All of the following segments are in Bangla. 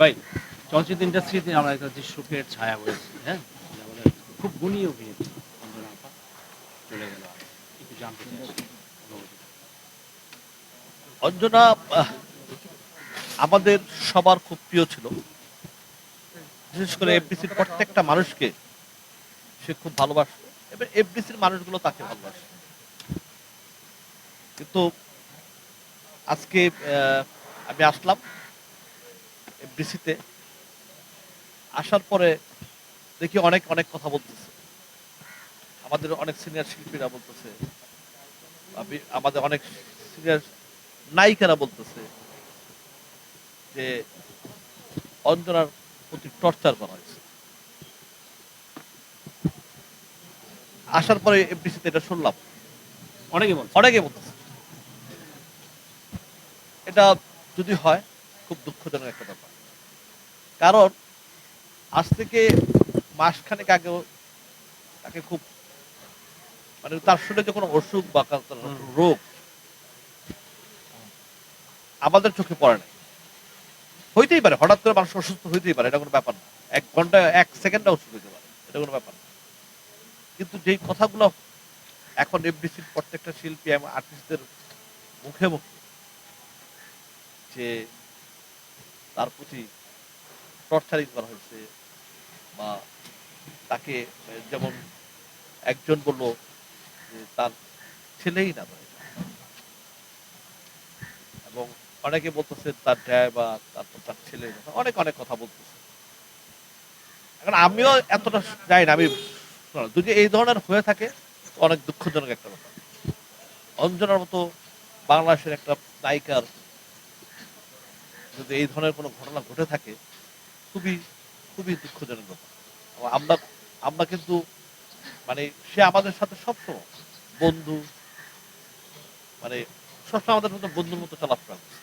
ভাই, চলচ্চিত্র ইন্ডাস্ট্রিতে আমরা একটা যে সুখের ছায়া হয়েছে হ্যাঁ? খুব গুণী অভিনেত্রী অঞ্জনা আপা চলে গেল একটু জানতে অঞ্জনা আমাদের সবার খুব প্রিয় ছিল। বিশেষ করে এফডিসির প্রত্যেকটা মানুষকে সে খুব ভালোবাসত। এবার এফডিসির মানুষগুলো তাকে ভালোবাসে। কিন্তু আজকে আমি আসলাম। এফডিসিতে আসার পরে দেখি অনেক অনেক কথা বলতেছে। আমাদের অনেক সিনিয়র শিল্পীরা বলতেছে আমাদের অনেক সিনিয়র নায়িকারা বলতেছে যে অঞ্জনার প্রতি টর্চার করা হয়েছে। আসার পরে এফডিসিতে এটা শুনলাম। অনেকে অনেকে বলতেছে। এটা যদি হয় খুব দুঃখজনক একটা ব্যাপার। কারণ আজ থেকে মাসখানেক আগেও তাকে খুব মানে তার শরীরে যে কোনো অসুখ বা রোগ আমাদের চোখে পড়ে না। হইতেই পারে হঠাৎ করে মানুষ অসুস্থ হইতেই পারে এটা কোনো ব্যাপার না। এক ঘণ্টা এক সেকেন্ডে অসুস্থ হইতে পারে এটা কোনো ব্যাপার না। কিন্তু যেই কথাগুলো এখন এফডিসির প্রত্যেকটা শিল্পী এবং আর্টিস্টদের মুখে মুখে যে তার প্রতি টর্চারিং করা হয়েছে বা তাকে, যেমন একজন বলল যে তার ছেলেই না এবং অনেকে বলতেছে তার ড্রাইভার, তারপর তার ছেলে অনেক অনেক কথা বলতেছে। এখন আমিও এতটা যাই না, আমি যদি এই ধরনের হয়ে থাকে অনেক দুঃখজনক একটা ব্যাপার। অঞ্জনার মতো বাংলাদেশের একটা নায়িকার যদি এই ধরনের কোনো ঘটনা ঘটে থাকে খুবই খুবই দুঃখজনক ব্যাপার আমরা আমরা কিন্তু মানে সে আমাদের সাথে সবসময় বন্ধু মানে সবসময় আমাদের মতো বন্ধুর মতো চলাফেরা করছে।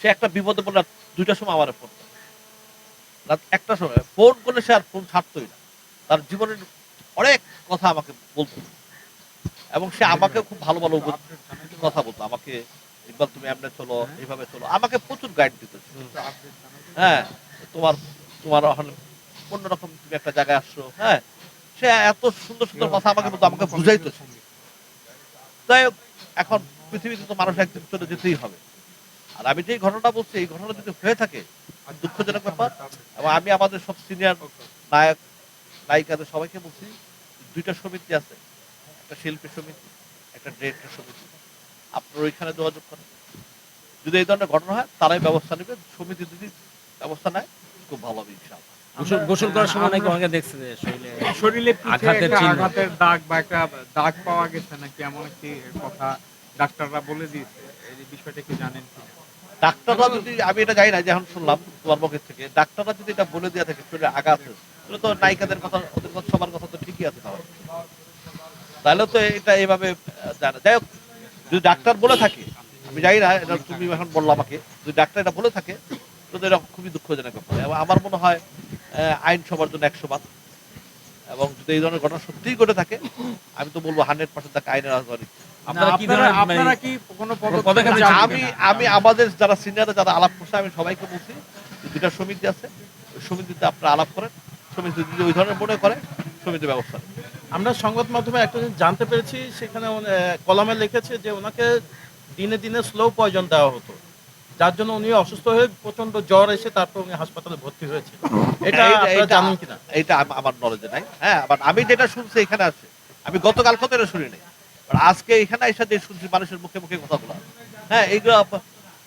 সে একটা বিপদে পড়লে দুইটার সময় আমার ফোন করে। রাত একটা সময় ফোন করলে সে আর ফোন ছাড়তোই না তার জীবনের অনেক কথা আমাকে বলতো এবং সে আমাকে খুব ভালো ভালো কথা বলতো আমাকে ইকবাল তুমি এমনি চলো এইভাবে চলো। আমাকে প্রচুর গাইড দিত। হ্যাঁ তোমার তোমার অন্যরকম তুমি একটা জায়গায় আসছো হ্যাঁ। সে এত সুন্দর সুন্দর কথা আমাকে বলতো আমাকে বুঝাইতো হোক, এখন পৃথিবীতে তো মানুষ একদিন চলে যেতেই হবে। আর আমি যেই ঘটনা বলছি এই ঘটনা যদি হয়ে থাকে দুঃখজনক ব্যাপার এবং আমি আমাদের সব সিনিয়র নায়ক নায়িকাদের সবাইকে বলছি দুইটা সমিতি আছে একটা শিল্পী সমিতি একটা ডিরেক্টর সমিতি। আপনার ওইখানে যোগাযোগ করেন। যদি এই ধরনের ঘটনা হয় তারাই ব্যবস্থা নেবে। সমিতি যদি ব্যবস্থা নেয় খুব ভালো হবে ইনশাআল্লাহ। গোসল গোসল করার সময় নাকি অনেকে দেখছে যে শরীরে শরীরে আঘাতের আঘাতের দাগ বা একটা দাগ পাওয়া গেছে নাকি এমন একটি কথা ডাক্তাররা বলে দিয়েছে? এই বিষয়টা কি জানেন ডাক্তাররা যদি আমি এটা জানি না যে এখন শুনলাম তোমার থেকে। ডাক্তাররা যদি এটা বলে দেওয়া থাকে শরীরে আঘাত তাহলে তো নায়িকাদের কথা ওদের কথা সবার কথা তো ঠিকই আছে তাহলে। তাহলে তো এটা এইভাবে জানা যাই হোক যদি ডাক্তার বলে থাকে আমি জানি না এটা তুমি এখন বলল আমাকে যদি ডাক্তার এটা বলে থাকে তো এটা খুবই দুঃখজনক ব্যাপার। এবং আমার মনে হয় আইন সবার জন্য একশো বার। এবং যদি এই ধরনের ঘটনা সত্যিই ঘটে থাকে আমি তো বলব হান্ড্রেড পার্সেন্ট তাকে আইনের আওতায় আমি আমি আমাদের যারা সিনিয়র যারা আলাপ করছে আমি সবাইকে বলছি দুটা সমিতি আছে সমিতিতে আপনারা আলাপ করেন সমিতি যদি ওই ধরনের মনে করে সমিতি ব্যবস্থা নেবে। আমরা সংবাদ মাধ্যমে একটা জিনিস জানতে পেরেছি সেখানে কলামে লিখেছে যে ওনাকে দিনে দিনে স্লো পয়জন দেওয়া হতো। যার জন্য উনি অসুস্থ হয়ে প্রচণ্ড জ্বর এসে তারপর উনি হাসপাতালে ভর্তি হয়েছিল এটা আপনারা জানেন কিনা? আম- আমার নলেজে নাই। হ্যাঁ আবার আমি যেটা শুনছি এখানে আছে। আমি গতকাল কত এটা শুনি নাই আজকে এখানে এসে যে শুনছি মানুষের মুখে মুখে কথাগুলো হ্যাঁ এইগুলো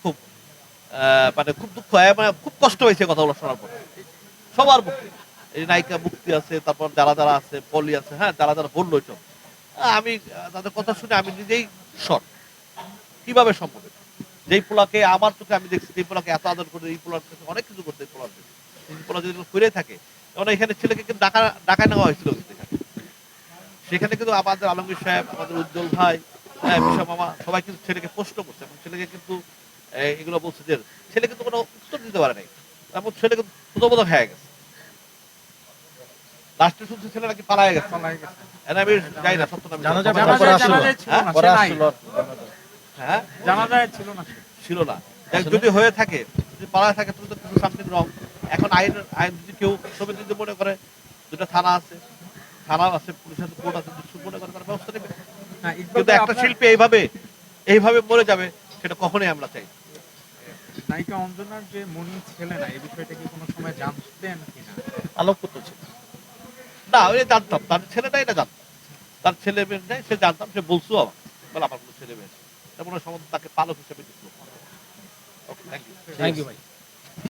খুব আহ, মানে খুব দুঃখ হয় মানে খুব কষ্ট হয়েছে কথাগুলো শোনার পর। সবার মুখে। নায়িকা মুক্তি আছে, তারপর যারা যারা আছে, পলি আছে হ্যাঁ যারা যারা বলল এসব আমি, তাদের কথা শুনে আমি নিজেই শর্ট কীভাবে সম্ভব যেই পোলাকে আমার চোখে আমি দেখছি এই পোলাকে এত আদর করে, এই পোলার কাছে অনেক কিছু করতে এই পোলার। এই পোলা যদি করে থাকে, যেমন এখানে ছেলেকে কিন্তু ডাকা ডাকা নেওয়া হয়েছিল সেখানে কিন্তু আমাদের আলমগীর সাহেব, আমাদের উজ্জ্বল ভাই হ্যাঁ বিশা মামা, সবাই কিন্তু ছেলেকে প্রশ্ন করছে। এবং ছেলেকে কিন্তু এগুলো বলছে যে, ছেলে কিন্তু কোনো উত্তর দিতে পারে নাই। তারপর ছেলে কিন্তু হয়ে গেছে। লাস্টে শুনছি পালায় গেছে? পালায় গেছে। এনে আমি জানি না সত্য না জানা যাবে না, জানাজায়- পরে ছিল। না, হ্যাঁ? ছিল। না ছিল না। যাক, যদি হয়ে থাকে যদি পালায় থাকে তাহলে তো কিছু সামথিং রং এখন আইন আইন যদি কেউ সমিতি যদি মনে করে দুটা থানা আছে থানা আছে পুলিশ আছে কোর্ট আছে মনে করে তারা ব্যবস্থা নেবে। কিন্তু একটা শিল্পী এইভাবে এইভাবে মরে যাবে সেটা কখনোই আমরা চাই নায়িকা অঞ্জনার যে মনি ছেলে না এই বিষয়টা কি কোনো সময় জানতেন কিনা? আলোক করতে ছিল। না, ওই জানতাম, তার ছেলেটাই না জানতাম। তার ছেলে মেয়ে নেই, সে জানতাম, সে বলছো আমার বলে, আমার কোনো ছেলে মেয়ে। তারপরে তাকে পালক হিসেবে দিচ্ছিল okay thank you thank you ভাই।